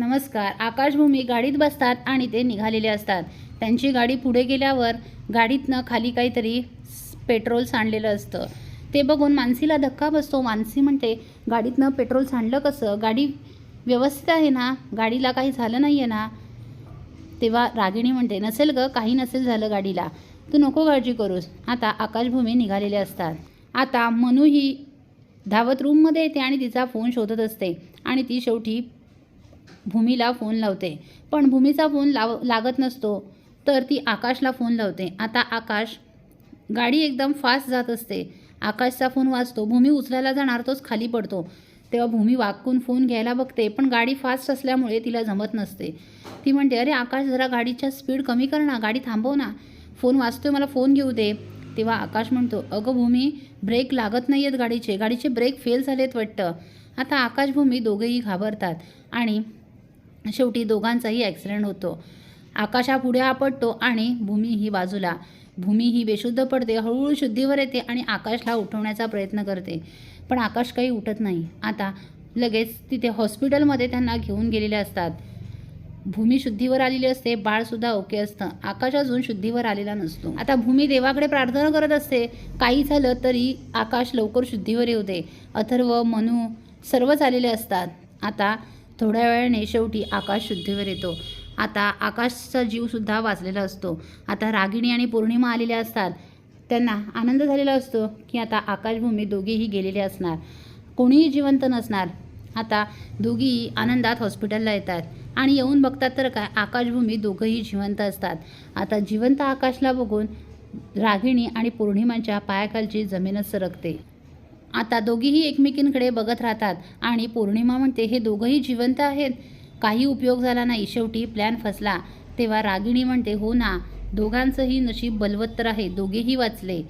नमस्कार. आकाशभूमी गाडीत बसतात आणि ते निघालेले असतात. त्यांची गाडी पुढे गेल्यावर गाडीतनं खाली काहीतरी पेट्रोल सांडलेलं असतं. ते बघून मानसीला धक्का बसतो. मानसी म्हणते गाडीतनं पेट्रोल सांडलं कसं? गाडी व्यवस्थित आहे ना? गाडीला काही झालं नाही आहे ना? तेव्हा रागिणी म्हणते नसेल गं काही नसेल झालं गाडीला. तू नको काळजी करूस. आता आकाशभूमी निघालेले असतात. आता मनू ही धावत रूममध्ये येते आणि तिचा फोन शोधत असते आणि ती शेवटी भूमीला फोन लावते. पण भूमीचा फोन लाव लागत नसतो तर ती आकाशला फोन लावते. आता आकाश गाडी एकदम फास्ट जात असते. आकाशचा फोन वाजतो. भूमी उचलायला जाणार तोच खाली पडतो. तेव्हा भूमी वाकून फोन घ्यायला बघते पण गाडी फास्ट असल्यामुळे तिला जमत नसते. ती म्हणते अरे आकाश जरा गाडीच्या स्पीड कमी कर ना गाडी थांबव ना. फोन वाचतोय मला फोन घेऊ दे. तेव्हा आकाश म्हणतो अगं भूमी ब्रेक लागत नाही आहेत गाडीचे. गाडीचे ब्रेक फेल झालेत वाटतं. आता आकाश भूमी दोघेही घाबरतात आणि शेवटी दोघांचाही ॲक्सिडेंट होतो. आकाश हा पुढे आपटतो आणि भूमी ही बाजूला. भूमी ही बेशुद्ध पडते हळूहळू शुद्धीवर येते आणि आकाशला उठवण्याचा प्रयत्न करते. पण आकाश काही उठत नाही. आता लगेच तिथे हॉस्पिटलमध्ये त्यांना घेऊन गेलेले असतात. भूमी शुद्धीवर आलेली असते बाळसुद्धा ओके असतं. आकाश अजून शुद्धीवर आलेला नसतो. आता भूमी देवाकडे प्रार्थना करत असते. काही झालं तरी आकाश लवकर शुद्धीवर येऊ दे. अथर्व मनू सर्वच आलेले असतात. आता थोड्या वेळाने शेवटी आकाश शुद्धीवर येतो. आता आकाशचा जीवसुद्धा वाचलेला असतो. आता रागिणी आणि पौर्णिमा आलेल्या असतात. त्यांना आनंद झालेला असतो की आता आकाशभूमी दोघेही गेलेले असणार. कोणीही जिवंत नसणार. आता दोघीही आनंदात हॉस्पिटलला येतात. आणि येऊन बघतात तर काय आकाशभूमी दोघंही जिवंत असतात. आता जिवंत आकाशला बघून रागिणी आणि पौर्णिमांच्या पायाखालची जमीनच सरकते. आता दोघीही एकमेकींकडे बघत राहतात आणि पौर्णिमा म्हणते हे दोघंही जिवंत आहेत. काही उपयोग झाला नाही. शेवटी प्लॅन फसला. तेव्हा रागिणी म्हणते हो ना दोघांचंही नशीब बलवत्तर आहे. दोघेही वाचले.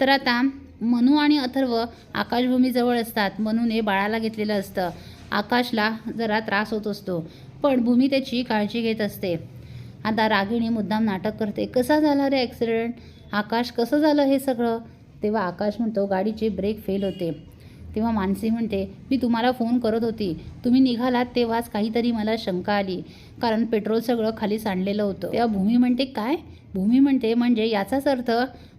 तर आता मनू आणि अथर्व आकाशभूमीजवळ असतात. मनूने बाळाला घेतलेलं असतं. आकाशला जरा त्रास होत असतो पण भूमी त्याची काळजी घेत असते. आता रागिणी मुद्दाम नाटक करते. कसा झाला रे ॲक्सिडेंट? आकाश कसं झालं हे सगळं? तेव्हा आकाश म्हणतो गाडीचे ब्रेक फेल होते. तेव्हा मानसी म्हणते मी तुम्हाला फोन करत होती. तुम्ही निघालात तेव्हाच काहीतरी मला शंका आली. कारण पेट्रोल सगळं खाली सांडलेलं होतं. तेव्हा भूमी म्हणते काय? भूमी म्हणते म्हणजे याचाच अर्थ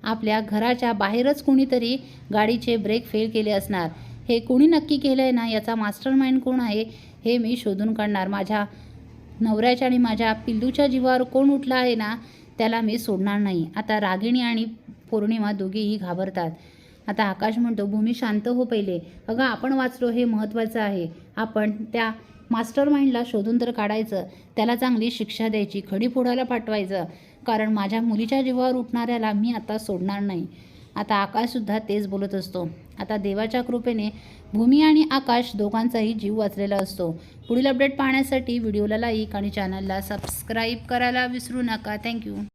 आपल्या घराच्या बाहेरच कोणीतरी गाडीचे ब्रेक फेल केले असणार. हे कोणी नक्की केलं आहे ना? याचा मास्टर माइंड कोण आहे? हे मी शोधून काढणार. माझ्या नवऱ्याच्या आणि माझ्या पिल्लूच्या जीवावर कोण उठला आहे ना? त्याला मी सोडणार नाही. आता रागिणी आणि पौर्णिमा दोघेही घाबरतात. आता आकाश म्हणतो भूमी शांत हो पहिले. अगं आपण वाचलो हे महत्त्वाचं आहे. आपण त्या मास्टर माइंडला शोधून तर काढायचं. त्याला चांगली शिक्षा द्यायची खडी फोडायला पाठवायचं. कारण माझ्या मुलीच्या जीवावर उठणाऱ्याला मी आता सोडणार नाही. आता आकाशसुद्धा तेच बोलत असतो. आता देवाच्या कृपेने भूमी आणि आकाश दोघांचाही जीव वाचलेला असतो. पुढील अपडेट पाहण्यासाठी व्हिडिओला लाईक आणि चॅनलला सबस्क्राईब करायला विसरू नका. थँक्यू.